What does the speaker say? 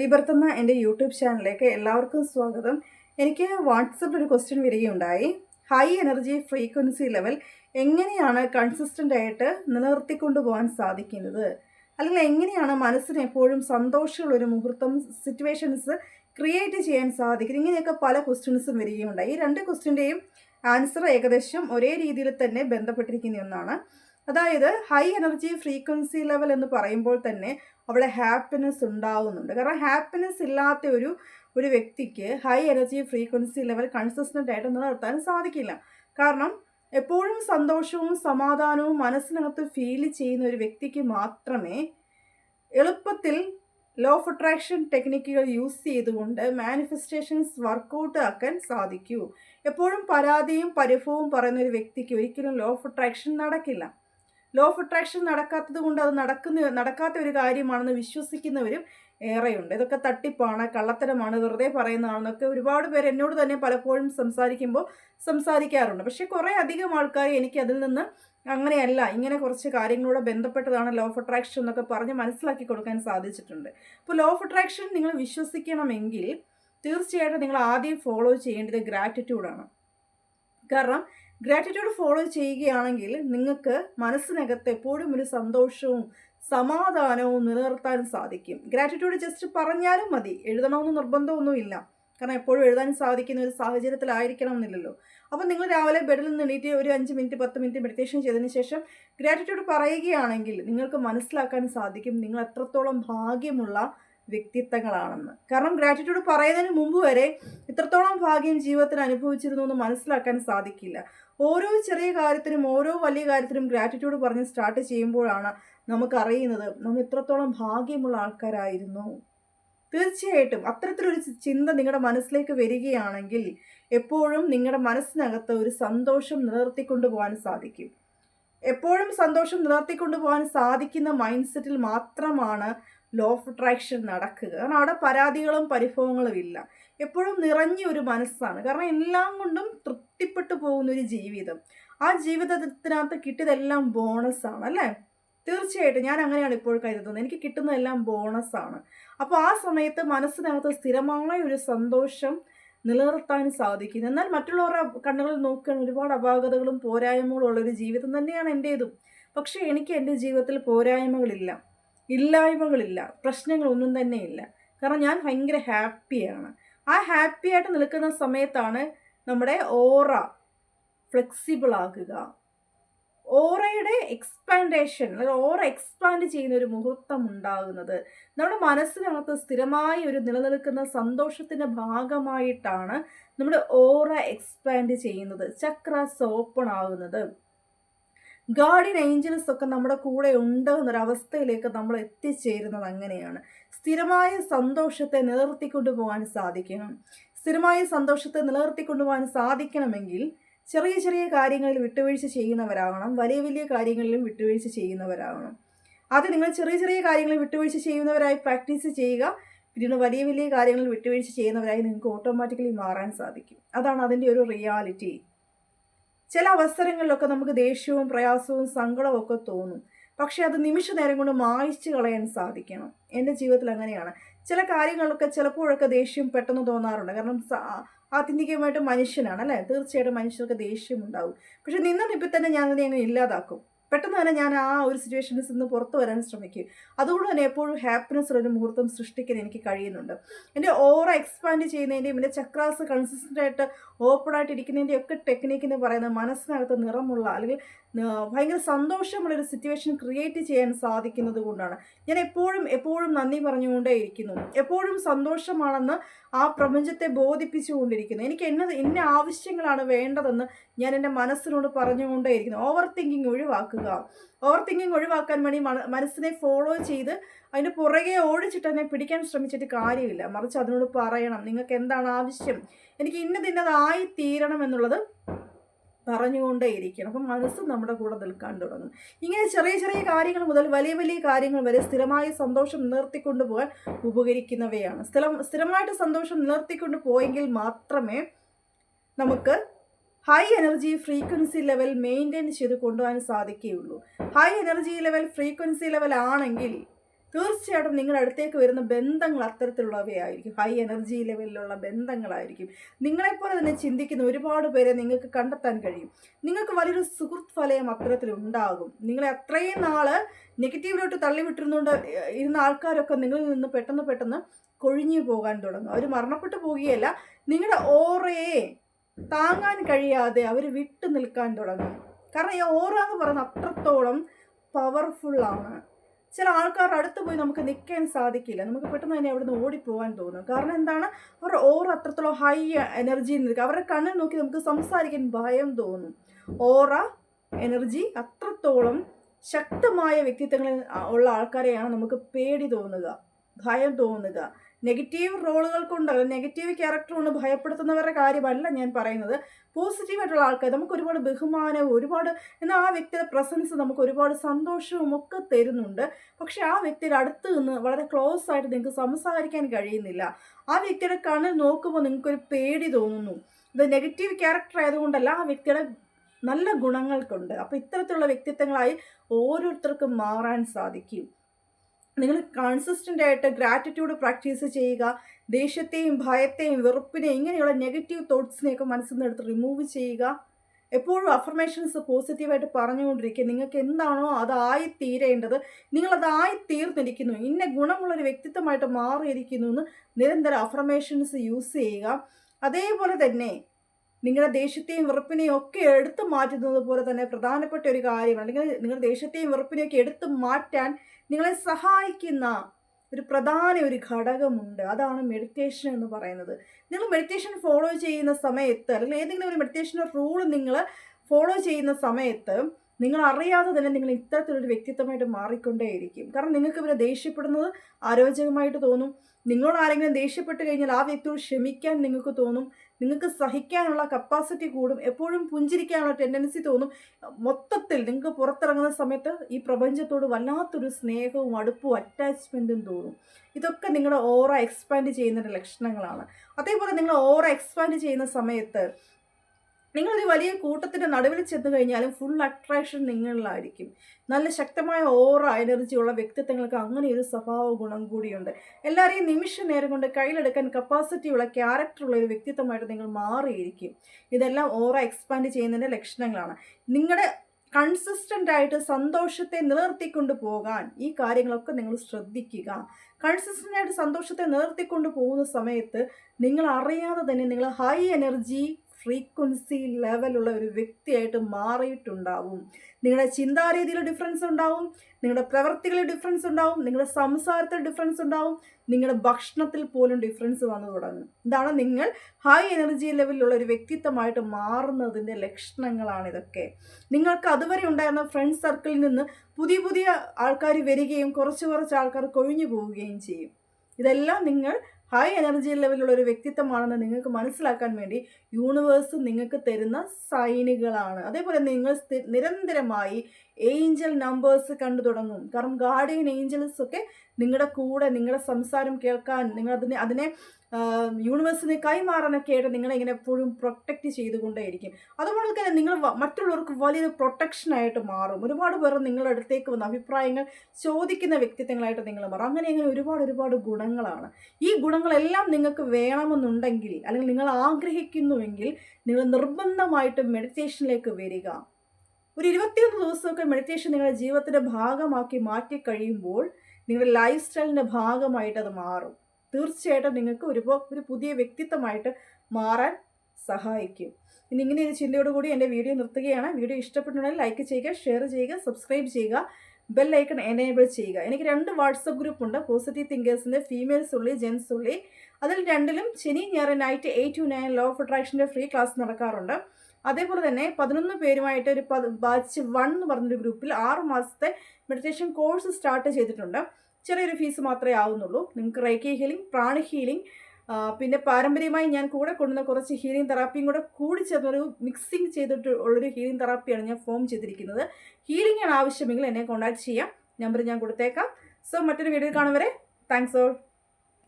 Rebirth എന്ന എന്റെ YouTube ചാനലിലേക്ക് എല്ലാവർക്കും സ്വാഗതം. എനിക്ക് വാട്സപ്പിൽ ഒരു ക്വസ്റ്റ്യൻ വരികയുണ്ടായി. ഹൈ എനർജി ഫ്രീക്വൻസി ലെവൽ എങ്ങനെയാണ് കൺസിസ്റ്റന്റ് ആയിട്ട് നിലനിർത്തിക്കൊണ്ടു പോകാൻ സാധിക്കുന്നത്? അല്ലെങ്കിൽ എങ്ങനെയാണ് മനസ്സിന് എപ്പോഴും സന്തോഷമുള്ള ഒരു മുഹൂർത്തം സിറ്റുവേഷൻസ് ക്രിയേറ്റ് ചെയ്യാൻ സാധിക്കുന്നത്? ഇങ്ങനെയൊക്കെ പല ക്വസ്റ്റ്യൻസും വരികയുണ്ടായി. ഈ രണ്ട് ക്വസ്റ്റ്യന്റെയും ആൻസർ ഏകദേശം ഒരേ രീതിയിൽ തന്നെ ബന്ധപ്പെട്ടിരിക്കുന്ന ഒന്നാണ്. അതായത് ഹൈ എനർജി ഫ്രീക്വൻസി ലെവൽ എന്ന് പറയുമ്പോൾ തന്നെ അവിടെ ഹാപ്പിനെസ് ഉണ്ടാവുന്നുണ്ട്. കാരണം ഹാപ്പിനെസ് ഇല്ലാത്ത ഒരു ഒരു വ്യക്തിക്ക് high energy frequency level consistent ആയിട്ട് നിലനിർത്താൻ സാധിക്കില്ല. കാരണം എപ്പോഴും സന്തോഷവും സമാധാനവും മനസ്സിനകത്ത് ഫീൽ ചെയ്യുന്ന ഒരു വ്യക്തിക്ക് മാത്രമേ എളുപ്പത്തിൽ ലോ ഓഫ് അട്രാക്ഷൻ ടെക്നിക്കുകൾ യൂസ് ചെയ്തുകൊണ്ട് മാനിഫെസ്റ്റേഷൻസ് വർക്കൗട്ട് ആക്കാൻ സാധിക്കൂ. എപ്പോഴും പരാതിയും പരിഭവവും പറയുന്ന ഒരു വ്യക്തിക്ക് ഒരിക്കലും ലോ ഓഫ് അട്രാക്ഷൻ നടക്കില്ല. ലോ ഓഫ് അട്രാക്ഷൻ നടക്കാത്തത് കൊണ്ട് അത് നടക്കുന്ന നടക്കാത്ത ഒരു കാര്യമാണെന്ന് വിശ്വസിക്കുന്നവരും ഏറെയുണ്ട്. ഇതൊക്കെ തട്ടിപ്പാണ് കള്ളത്തരമാണ് വെറുതെ പറയുന്നതാണെന്നൊക്കെ ഒരുപാട് പേര് എന്നോട് തന്നെ പലപ്പോഴും സംസാരിക്കുമ്പോൾ സംസാരിക്കാറുണ്ട്. പക്ഷേ കുറേ അധികം ആൾക്കാർ എനിക്ക് അതിൽ നിന്ന് അങ്ങനെയല്ല ഇങ്ങനെ കുറച്ച് കാര്യങ്ങളോട് ബന്ധപ്പെട്ടതാണ് ലോ ഓഫ് അട്രാക്ഷൻ എന്നൊക്കെ പറഞ്ഞ് മനസ്സിലാക്കി കൊടുക്കാൻ സാധിച്ചിട്ടുണ്ട്. അപ്പോൾ ലോ ഓഫ് അട്രാക്ഷൻ നിങ്ങൾ വിശ്വസിക്കണമെങ്കിൽ തീർച്ചയായിട്ടും നിങ്ങൾ ആദ്യം ഫോളോ ചെയ്യേണ്ടത് ഗ്രാറ്റിറ്റ്യൂഡാണ് കാരണം ഗ്രാറ്റിറ്റ്യൂഡ് ഫോളോ ചെയ്യുകയാണെങ്കിൽ നിങ്ങൾക്ക് മനസ്സിനകത്ത് എപ്പോഴും ഒരു സന്തോഷവും സമാധാനവും നിലനിർത്താൻ സാധിക്കും. ഗ്രാറ്റിറ്റ്യൂഡ് ജസ്റ്റ് പറഞ്ഞാലും മതി. എഴുതണമെന്ന് നിർബന്ധമൊന്നുമില്ല. കാരണം എപ്പോഴും എഴുതാൻ സാധിക്കുന്ന ഒരു സാഹചര്യത്തിലായിരിക്കണം എന്നില്ലല്ലോ അപ്പോൾ നിങ്ങൾ രാവിലെ ബെഡിൽ നിന്ന് എണീറ്റ് ഒരു അഞ്ച് മിനിറ്റ് പത്ത് മിനിറ്റ് മെഡിറ്റേഷൻ ചെയ്തതിന് ശേഷം ഗ്രാറ്റിറ്റ്യൂഡ് പറയുകയാണെങ്കിൽ നിങ്ങൾക്ക് മനസ്സിലാക്കാൻ സാധിക്കും. നിങ്ങൾ എത്രത്തോളം ഭാഗ്യമുള്ള വ്യക്തിത്വങ്ങളാണെന്ന്. കാരണം ഗ്രാറ്റിറ്റ്യൂഡ് പറയുന്നതിന് മുമ്പ് വരെ ഇത്രത്തോളം ഭാഗ്യം ജീവിതത്തിൽ അനുഭവിച്ചിരുന്നു എന്ന് മനസ്സിലാക്കാൻ സാധിക്കില്ല. ഓരോ ചെറിയ കാര്യത്തിനും ഓരോ വലിയ കാര്യത്തിനും ഗ്രാറ്റിറ്റ്യൂഡ് പറഞ്ഞ് സ്റ്റാർട്ട് ചെയ്യുമ്പോഴാണ് നമുക്കറിയുന്നത് നമ്മൾ ഇത്രത്തോളം ഭാഗ്യമുള്ള ആൾക്കാരായിരുന്നു. തീർച്ചയായിട്ടും അത്തരത്തിലൊരു ചിന്ത നിങ്ങളുടെ മനസ്സിലേക്ക് വരികയാണെങ്കിൽ എപ്പോഴും നിങ്ങളുടെ മനസ്സിനകത്ത് ഒരു സന്തോഷം നിലനിർത്തിക്കൊണ്ടു പോകാൻ സാധിക്കും. എപ്പോഴും സന്തോഷം നിലനിർത്തിക്കൊണ്ടു പോകാൻ സാധിക്കുന്ന മൈൻഡ് സെറ്റിൽ മാത്രമാണ് ലോ ഓഫ് അട്രാക്ഷൻ നടക്കുക. കാരണം അവിടെ പരാതികളും പരിഭവങ്ങളും ഇല്ല. എപ്പോഴും നിറഞ്ഞ ഒരു മനസ്സാണ്. കാരണം എല്ലാം കൊണ്ടും തൃപ്തിപ്പെട്ടു പോകുന്ന ഒരു ജീവിതം. ആ ജീവിതത്തിനകത്ത് കിട്ടിയതെല്ലാം ബോണസാണ് അല്ലേ? തീർച്ചയായിട്ടും ഞാൻ അങ്ങനെയാണ് ഇപ്പോൾ കരുതുന്നത്. എനിക്ക് കിട്ടുന്നതെല്ലാം ബോണസാണ് അപ്പോൾ ആ സമയത്ത് മനസ്സിനകത്ത് സ്ഥിരമായ ഒരു സന്തോഷം നിലനിർത്താൻ സാധിക്കുന്നു. എന്നാൽ മറ്റുള്ളവരുടെ കണ്ണുകളിൽ നോക്കാൻ ഒരുപാട് അപാകതകളും പോരായ്മകളും ഉള്ളൊരു ജീവിതം തന്നെയാണ് എന്റേതും പക്ഷേ എനിക്ക് എന്റെ ജീവിതത്തിൽ പോരായ്മകളില്ല. ഇല്ലായ്മകളില്ല പ്രശ്നങ്ങളൊന്നും തന്നെ ഇല്ല കാരണം ഞാൻ ഭയങ്കര ഹാപ്പിയാണ്. ആ ഹാപ്പി ആയിട്ട് നിൽക്കുന്ന സമയത്താണ് നമ്മുടെ ഓറ ഫ്ലെക്സിബിൾ ആകുക ഓറയുടെ എക്സ്പാൻഡേഷൻ അല്ലെങ്കിൽ ഓറ എക്സ്പാൻഡ് ചെയ്യുന്ന ഒരു മുഹൂർത്തം ഉണ്ടാകുന്നത് നമ്മുടെ മനസ്സിനകത്ത് സ്ഥിരമായി ഒരു നിലനിൽക്കുന്ന സന്തോഷത്തിന്റെ ഭാഗമായിട്ടാണ് നമ്മുടെ ഓറ എക്സ്പാൻഡ് ചെയ്യുന്നത് ചക്രാസ് ഓപ്പൺ ആകുന്നത്. ഗാർഡിയൻ ഏഞ്ചൽസ് ഒക്കെ നമ്മുടെ കൂടെ ഉണ്ട് എന്നൊരവസ്ഥയിലേക്ക് നമ്മൾ എത്തിച്ചേരുന്നത് അങ്ങനെയാണ്. സ്ഥിരമായ സന്തോഷത്തെ നിലനിർത്തിക്കൊണ്ടു പോകാൻ സാധിക്കണം. സ്ഥിരമായ സന്തോഷത്തെ നിലനിർത്തിക്കൊണ്ടു പോകാൻ സാധിക്കണമെങ്കിൽ ചെറിയ ചെറിയ കാര്യങ്ങളിൽ വിട്ടുവീഴ്ച ചെയ്യുന്നവരാകണം. വലിയ വലിയ കാര്യങ്ങളിലും വിട്ടുവീഴ്ച ചെയ്യുന്നവരാകണം. അത് നിങ്ങൾ ചെറിയ ചെറിയ കാര്യങ്ങളിൽ വിട്ടുവീഴ്ച ചെയ്യുന്നവരായി പ്രാക്ടീസ് ചെയ്യുക. പിന്നീട് വലിയ വലിയ കാര്യങ്ങളിൽ വിട്ടുവീഴ്ച ചെയ്യുന്നവരായി നിങ്ങൾക്ക് ഓട്ടോമാറ്റിക്കലി മാറാൻ സാധിക്കും. അതാണ് അതിന്റെ ഒരു റിയാലിറ്റി. ചില അവസരങ്ങളിലൊക്കെ നമുക്ക് ദേഷ്യവും പ്രയാസവും സങ്കടവും ഒക്കെ തോന്നും. പക്ഷേ അത് നിമിഷ നേരം കൊണ്ട് മായ്ച്ചു കളയാൻ സാധിക്കണം. എന്റെ ജീവിതത്തിൽ അങ്ങനെയാണ്. ചില കാര്യങ്ങളൊക്കെ ചിലപ്പോഴൊക്കെ ദേഷ്യം പെട്ടെന്ന് തോന്നാറുണ്ട്. കാരണം ആത്യന്തികമായിട്ട് മനുഷ്യനാണ് അല്ലേ? തീർച്ചയായിട്ടും മനുഷ്യർക്ക് ദേഷ്യം ഉണ്ടാവും പക്ഷെ നിന്ന തന്നെ ഞാൻ അതിനെ അങ്ങ് ഇല്ലാതാക്കും. പെട്ടെന്ന് തന്നെ ഞാൻ ആ ഒരു സിറ്റുവേഷനിൽ നിന്ന് പുറത്തു വരാൻ ശ്രമിക്കും. അതുകൊണ്ട് തന്നെ എപ്പോഴും ഹാപ്പിനെസ് ഒരു മുഹൂർത്തം സൃഷ്ടിക്കാൻ എനിക്ക് കഴിയുന്നുണ്ട്. എന്റെ ഓവർ എക്സ്പാൻഡ് ചെയ്യുന്നതിന്റെയും എന്റെ ചക്രാസ് കൺസിസ്റ്റന്റ് ആയിട്ട് ഓപ്പൺ ആയിട്ട് ഇരിക്കുന്നതിന്റെ ഒക്കെ ടെക്നിക്ക് എന്ന് പറയുന്നത് മനസ്സിനകത്ത് നിറമുള്ള അല്ലെങ്കിൽ ഭയങ്കര സന്തോഷമുള്ളൊരു സിറ്റുവേഷൻ ക്രിയേറ്റ് ചെയ്യാൻ സാധിക്കുന്നത് കൊണ്ടാണ്. ഞാൻ എപ്പോഴും എപ്പോഴും നന്ദി പറഞ്ഞുകൊണ്ടേ ഇരിക്കുന്നു. എപ്പോഴും സന്തോഷമാണെന്ന് ആ പ്രപഞ്ചത്തെ ബോധിപ്പിച്ചുകൊണ്ടിരിക്കുന്നു. എനിക്ക് എന്നത് ഇന്ന ആവശ്യങ്ങളാണ് വേണ്ടതെന്ന് ഞാൻ എന്റെ മനസ്സിനോട് പറഞ്ഞുകൊണ്ടേ ഇരിക്കുന്നു. ഓവർ തിങ്കിങ് ഒഴിവാക്കുക. ഓവർ തിങ്കിങ് ഒഴിവാക്കാൻ വേണ്ടി മനസ്സിനെ ഫോളോ ചെയ്ത് അതിന്റെ പുറകെ ഓടിച്ചിട്ട് എന്നെ പിടിക്കാൻ ശ്രമിച്ചിട്ട് കാര്യമില്ല. മറിച്ച് അതിനോട് പറയണം. നിങ്ങൾക്ക് എന്താണ് ആവശ്യം? എനിക്ക് ഇന്നതിന്നതായി തീരണം എന്നുള്ളത് പറഞ്ഞുകൊണ്ടേയിരിക്കണം അപ്പം മനസ്സ് നമ്മുടെ കൂടെ നിൽക്കാൻ തുടങ്ങും. ഇങ്ങനെ ചെറിയ ചെറിയ കാര്യങ്ങൾ മുതൽ വലിയ വലിയ കാര്യങ്ങൾ വരെ സ്ഥിരമായ സന്തോഷം നിലർത്തിക്കൊണ്ട് പോകാൻ ഉപകരിക്കുന്നവയാണ്. സ്ഥിരം സ്ഥിരമായിട്ട് സന്തോഷം നിലർത്തിക്കൊണ്ട് പോയെങ്കിൽ മാത്രമേ നമുക്ക് high energy frequency level maintain ചെയ്ത് കൊണ്ടുപോകാൻ സാധിക്കുകയുള്ളൂ. High energy level frequency level ആണെങ്കിൽ തീർച്ചയായിട്ടും നിങ്ങളുടെ അടുത്തേക്ക് വരുന്ന ബന്ധങ്ങൾ അത്തരത്തിലുള്ളവയായിരിക്കും. ഹൈ എനർജി ലെവലിലുള്ള ബന്ധങ്ങളായിരിക്കും. നിങ്ങളെപ്പോലെ തന്നെ ചിന്തിക്കുന്ന ഒരുപാട് പേരെ നിങ്ങൾക്ക് കണ്ടെത്താൻ കഴിയും. നിങ്ങൾക്ക് വലിയൊരു സുഹൃത്ത് ഫലയം അത്തരത്തിലുണ്ടാകും നിങ്ങളെ അത്രയും നാൾ നെഗറ്റീവിലോട്ട് തള്ളിവിട്ടിരുന്നുകൊണ്ട് ഇരുന്ന ആൾക്കാരൊക്കെ നിങ്ങളിൽ നിന്ന് പെട്ടെന്ന് പെട്ടെന്ന് കൊഴിഞ്ഞു പോകാൻ തുടങ്ങും. അവർ മരണപ്പെട്ടു പോവുകയല്ല നിങ്ങളുടെ ഓറയെ താങ്ങാൻ കഴിയാതെ അവർ വിട്ടു നിൽക്കാൻ തുടങ്ങും. കാരണം ഈ ഓറ എന്ന് പറയുന്നത് അത്രത്തോളം പവർഫുള്ളാണ് ചില ആൾക്കാരുടെ അടുത്ത് പോയി നമുക്ക് നിൽക്കാൻ സാധിക്കില്ല. നമുക്ക് പെട്ടെന്ന് തന്നെ അവിടുന്ന് ഓടിപ്പോകാൻ തോന്നും. കാരണം എന്താണ്? അവരുടെ ഓറ അത്രത്തോളം ഹൈ എനർജിയിൽ നിൽക്കുക അവരുടെ കണ്ണിൽ നോക്കി നമുക്ക് സംസാരിക്കാൻ ഭയം തോന്നും. ഓറ എനർജി അത്രത്തോളം ശക്തമായ വ്യക്തിത്വങ്ങളിൽ ഉള്ള ആൾക്കാരെയാണ് നമുക്ക് പേടി തോന്നുക ഭയം തോന്നുക. നെഗറ്റീവ് റോളുകൾ കൊണ്ട് അല്ലെങ്കിൽ നെഗറ്റീവ് ക്യാരക്ടർ കൊണ്ട് ഭയപ്പെടുത്തുന്നവരുടെ കാര്യമല്ല ഞാൻ പറയുന്നത്. പോസിറ്റീവായിട്ടുള്ള ആൾക്കാർ നമുക്ക് ഒരുപാട് ബഹുമാനവും ഒരുപാട് എന്നാൽ ആ വ്യക്തിയുടെ പ്രസൻസ് നമുക്ക് ഒരുപാട് സന്തോഷവും ഒക്കെ തരുന്നുണ്ട്. പക്ഷേ ആ വ്യക്തിയുടെ അടുത്ത് നിന്ന് വളരെ ക്ലോസ് ആയിട്ട് നിങ്ങൾക്ക് സംസാരിക്കാൻ കഴിയുന്നില്ല. ആ വ്യക്തിയുടെ കണ്ണിൽ നോക്കുമ്പോൾ നിങ്ങൾക്കൊരു പേടി തോന്നുന്നു. ഇത് നെഗറ്റീവ് ക്യാരക്ടർ ആയതുകൊണ്ടല്ല ആ വ്യക്തിയുടെ നല്ല ഗുണങ്ങൾക്കുണ്ട്. അപ്പോൾ ഇത്തരത്തിലുള്ള വ്യക്തിത്വങ്ങളായി ഓരോരുത്തർക്കും മാറാൻ സാധിക്കും. നിങ്ങൾ കൺസിസ്റ്റന്റ് ആയിട്ട് ഗ്രാറ്റിറ്റ്യൂഡ് പ്രാക്ടീസ് ചെയ്യുക ദേഷ്യത്തെയും ഭയത്തെയും വെറുപ്പിനെയും ഇങ്ങനെയുള്ള നെഗറ്റീവ് തോട്ട്സിനെയൊക്കെ മനസ്സിൽ നിന്ന് എടുത്ത് റിമൂവ് ചെയ്യുക. എപ്പോഴും അഫർമേഷൻസ് പോസിറ്റീവായിട്ട് പറഞ്ഞുകൊണ്ടിരിക്കുക. നിങ്ങൾക്ക് എന്താണോ അതായി തീരേണ്ടത് നിങ്ങളതായി തീർന്നിരിക്കുന്നു ഇന്ന ഗുണമുള്ളൊരു വ്യക്തിത്വമായിട്ട് മാറിയിരിക്കുന്നു എന്ന് നിരന്തരം അഫർമേഷൻസ് യൂസ് ചെയ്യുക. അതേപോലെ തന്നെ നിങ്ങളുടെ ദേഷ്യത്തെയും വെറുപ്പിനെയും ഒക്കെ എടുത്തു മാറ്റുന്നത് പോലെ തന്നെ പ്രധാനപ്പെട്ട ഒരു കാര്യമാണ്. അല്ലെങ്കിൽ നിങ്ങളുടെ ദേഷ്യത്തെയും വെറുപ്പിനെയൊക്കെ എടുത്തു മാറ്റാൻ നിങ്ങളെ സഹായിക്കുന്ന ഒരു പ്രധാന ഒരു ഘടകമുണ്ട്. അതാണ് മെഡിറ്റേഷൻ എന്ന് പറയുന്നത്. നിങ്ങൾ മെഡിറ്റേഷൻ ഫോളോ ചെയ്യുന്ന സമയത്ത് അല്ലെങ്കിൽ ഏതെങ്കിലും ഒരു മെഡിറ്റേഷൻ റൂൾ നിങ്ങൾ ഫോളോ ചെയ്യുന്ന സമയത്ത് നിങ്ങൾ അറിയാതെ തന്നെ നിങ്ങൾ ഇത്തരത്തിലൊരു വ്യക്തിത്വമായിട്ട് മാറിക്കൊണ്ടേയിരിക്കും. കാരണം നിങ്ങൾക്ക് ഇവരെ ദേഷ്യപ്പെടുന്നത് ആരോചകമായിട്ട് തോന്നും. നിങ്ങളോട് ആരെങ്കിലും ദേഷ്യപ്പെട്ട് കഴിഞ്ഞാൽ ആ വ്യക്തിയോട് ക്ഷമിക്കാൻ നിങ്ങൾക്ക് തോന്നും. നിങ്ങൾക്ക് സഹിക്കാനുള്ള കപ്പാസിറ്റി കൂടും. എപ്പോഴും പുഞ്ചിരിക്കാനുള്ള ടെൻഡൻസി തോന്നും. മൊത്തത്തിൽ നിങ്ങൾക്ക് പുറത്തിറങ്ങുന്ന സമയത്ത് ഈ പ്രപഞ്ചത്തോട് വല്ലാത്തൊരു സ്നേഹവും അടുപ്പവും അറ്റാച്ച്മെന്റും തോന്നും. ഇതൊക്കെ നിങ്ങളുടെ ഓറ എക്സ്പാൻഡ് ചെയ്യുന്നതിന്റെ ലക്ഷണങ്ങളാണ്. അതേപോലെ നിങ്ങൾ ഓറ എക്സ്പാൻഡ് ചെയ്യുന്ന സമയത്ത് നിങ്ങളൊരു വലിയ കൂട്ടത്തിന്റെ നടുവിൽ ചെന്ന് കഴിഞ്ഞാലും ഫുൾ അട്രാക്ഷൻ നിങ്ങളിലായിരിക്കും. നല്ല ശക്തമായ ഓറ എനർജിയുള്ള വ്യക്തിത്വങ്ങൾക്ക് അങ്ങനെ ഒരു സ്വഭാവ ഗുണം കൂടിയുണ്ട്. എല്ലാവരെയും നിമിഷ നേരം കൊണ്ട് കയ്യിലെടുക്കാൻ കപ്പാസിറ്റിയുള്ള ക്യാരക്ടറുള്ള ഒരു വ്യക്തിത്വമായിട്ട് നിങ്ങൾ മാറിയിരിക്കും. ഇതെല്ലാം ഓറ എക്സ്പാൻഡ് ചെയ്യുന്നതിന്റെ ലക്ഷണങ്ങളാണ്. നിങ്ങളുടെ കൺസിസ്റ്റന്റ് ആയിട്ട് സന്തോഷത്തെ നിലനിർത്തിക്കൊണ്ട് പോകാൻ ഈ കാര്യങ്ങളൊക്കെ നിങ്ങൾ ശ്രദ്ധിക്കുക. കൺസിസ്റ്റന്റ് ആയിട്ട് സന്തോഷത്തെ നിലനിർത്തിക്കൊണ്ട് പോകുന്ന സമയത്ത് നിങ്ങൾ അറിയാതെ തന്നെ നിങ്ങൾ ഹൈ എനർജി ഫ്രീക്വൻസി ലെവലുള്ള ഒരു വ്യക്തിയായിട്ട് മാറിയിട്ടുണ്ടാവും. നിങ്ങളുടെ ചിന്താരീതിയിൽ ഡിഫറൻസ് ഉണ്ടാവും നിങ്ങളുടെ പ്രവൃത്തികളിൽ ഡിഫറൻസ് ഉണ്ടാവും നിങ്ങളുടെ സംസാരത്തിൽ ഡിഫറൻസ് ഉണ്ടാവും നിങ്ങളുടെ ഭക്ഷണത്തിൽ പോലും ഡിഫറൻസ് വന്നു തുടങ്ങും. ഇതാണ് നിങ്ങൾ ഹൈ എനർജി ലെവലിലുള്ള ഒരു വ്യക്തിത്വമായിട്ട് മാറുന്നതിന്റെ ലക്ഷണങ്ങളാണ് ഇതൊക്കെ. നിങ്ങൾക്ക് അതുവരെ ഉണ്ടായിരുന്ന ഫ്രണ്ട് സർക്കിളിൽ നിന്ന് പുതിയ പുതിയ ആൾക്കാർ വരികയും കുറച്ച് കുറച്ച് ആൾക്കാർ കൊഴിഞ്ഞു പോവുകയും ചെയ്യും. ഇതെല്ലാം നിങ്ങൾ ഹൈ എനർജി ലെവലുള്ള ഒരു വ്യക്തിത്വമാണെന്ന് നിങ്ങൾക്ക് മനസ്സിലാക്കാൻ വേണ്ടി യൂണിവേഴ്സ് നിങ്ങൾക്ക് തരുന്ന സൈനുകളാണ്. അതേപോലെ നിങ്ങൾ നിരന്തരമായി ഏഞ്ചൽ നമ്പേഴ്സ് കണ്ടു തുടങ്ങും. കാരണം ഗാർഡിയൻ ഏഞ്ചൽസ് ഒക്കെ നിങ്ങളുടെ കൂടെ നിങ്ങളുടെ സംസാരം കേൾക്കാൻ നിങ്ങൾ അതിനെ അതിനെ യൂണിവേഴ്സിനെ കൈമാറാനൊക്കെ ആയിട്ട് നിങ്ങളെ എപ്പോഴും പ്രൊട്ടക്റ്റ് ചെയ്തുകൊണ്ടേയിരിക്കും. അതുപോലെ തന്നെ നിങ്ങൾ മറ്റുള്ളവർക്ക് വലിയൊരു പ്രൊട്ടക്ഷനായിട്ട് മാറും. ഒരുപാട് പേർ നിങ്ങളുടെ അടുത്തേക്ക് വന്ന് അഭിപ്രായങ്ങൾ ചോദിക്കുന്ന വ്യക്തിത്വങ്ങളായിട്ട് നിങ്ങൾ മാറും. അങ്ങനെ അങ്ങനെ ഒരുപാട് ഒരുപാട് ഗുണങ്ങളാണ്. ഈ ഗുണങ്ങളെല്ലാം നിങ്ങൾക്ക് വേണമെന്നുണ്ടെങ്കിൽ അല്ലെങ്കിൽ നിങ്ങൾ ആഗ്രഹിക്കുന്നുവെങ്കിൽ നിങ്ങൾ നിർബന്ധമായിട്ട് മെഡിറ്റേഷനിലേക്ക് വരിക. ഒരു ഇരുപത്തിയൊന്ന് ദിവസമൊക്കെ മെഡിറ്റേഷൻ നിങ്ങളുടെ ജീവിതത്തിന്റെ ഭാഗമാക്കി മാറ്റി കഴിയുമ്പോൾ നിങ്ങളുടെ ലൈഫ് സ്റ്റൈലിന്റെ ഭാഗമായിട്ട് അത് മാറും. തീർച്ചയായിട്ടും നിങ്ങൾക്ക് ഒരു ഒരു പുതിയ വ്യക്തിത്വമായിട്ട് മാറാൻ സഹായിക്കും. ഇനി ഇങ്ങനെ ഒരു ചിന്തയോടുകൂടി എന്റെ വീഡിയോ നിർത്തുകയാണ്. വീഡിയോ ഇഷ്ടപ്പെട്ടുണ്ടെങ്കിൽ ലൈക്ക് ചെയ്യുക ഷെയർ ചെയ്യുക സബ്സ്ക്രൈബ് ചെയ്യുക ബെൽ ഐക്കൺ എനേബിൾ ചെയ്യുക. എനിക്ക് രണ്ട് വാട്സപ്പ് ഗ്രൂപ്പ് ഉണ്ട്. പോസിറ്റീവ് തിങ്കേഴ്സിന്റെ ഫീമെയിൽസ് ഉള്ളി ജെൻസ് ഉള്ളി. അതിൽ രണ്ടിലും ശനി ഞായർ night eight to nine law of അട്രാക്ഷന്റെ free class നടക്കാറുണ്ട്. അതേപോലെ തന്നെ പതിനൊന്ന് പേരുമായിട്ട് ഒരു ബാച്ച് വൺ എന്ന് പറഞ്ഞൊരു ഗ്രൂപ്പിൽ ആറ് മാസത്തെ മെഡിറ്റേഷൻ കോഴ്സ് സ്റ്റാർട്ട് ചെയ്തിട്ടുണ്ട്. ചെറിയൊരു ഫീസ് മാത്രമേ ആവുന്നുള്ളൂ. നിങ്ങൾക്ക് റേക്കി ഹീലിംഗ് പ്രാണി ഹീലിംഗ് പിന്നെ പാരമ്പര്യമായി ഞാൻ കൂടെ കൊണ്ടുവന്ന കുറച്ച് ഹീലിംഗ് തെറാപ്പിയും കൂടെ കൂടി ചേർന്നൊരു മിക്സിങ് ചെയ്തിട്ട് ഉള്ളൊരു ഹീലിംഗ് തെറാപ്പിയാണ് ഞാൻ ഫോം ചെയ്തിരിക്കുന്നത്. ഹീലിംഗ് ആണ് ആവശ്യമെങ്കിൽ എന്നെ കോൺടാക്ട് ചെയ്യാം. നമ്പർ ഞാൻ കൊടുത്തേക്കാം. സോ മറ്റൊരു വീഡിയോ കാണും താങ്ക്സ് ഓൾ